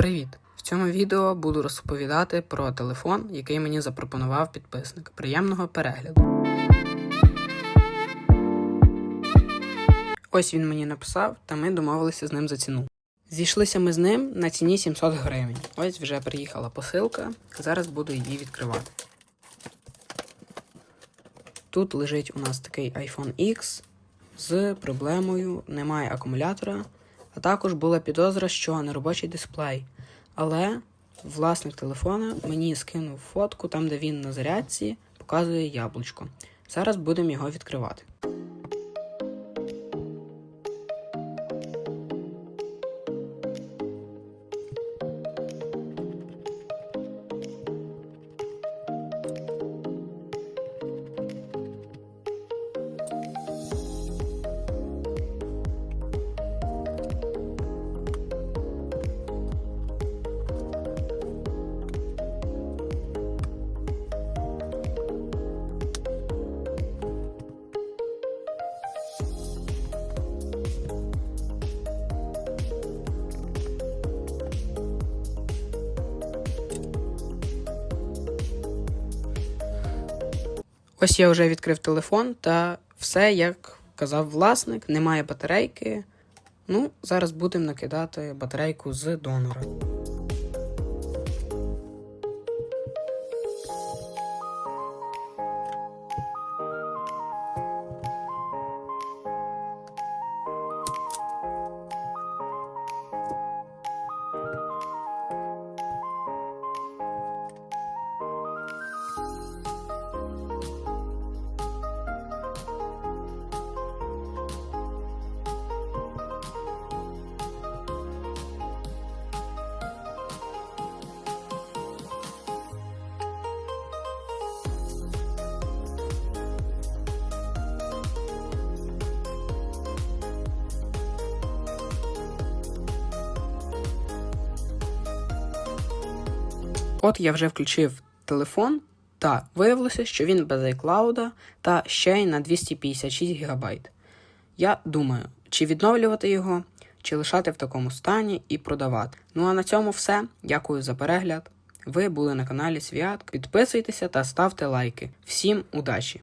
Привіт! В цьому відео буду розповідати про телефон, який мені запропонував підписник. Приємного перегляду. Ось він мені написав, та ми домовилися з ним за ціну. Зійшлися ми з ним на ціні 700 гривень. Ось вже приїхала посилка. Зараз буду її відкривати. Тут лежить у нас такий iPhone X з проблемою немає акумулятора, а також була підозра, що неробочий дисплей. Але власник телефона мені скинув фотку там, де він на зарядці показує яблучко. Зараз будемо його відкривати. Ось я вже відкрив телефон, та все, як казав власник, немає батарейки. Ну, зараз будемо накидати батарейку з донора. От я вже включив телефон, та виявилося, що він без iCloud та ще й на 256 ГБ. Я думаю, чи відновлювати його, чи лишати в такому стані і продавати. Ну а на цьому все. Дякую за перегляд. Ви були на каналі Свят. Підписуйтеся та ставте лайки. Всім удачі!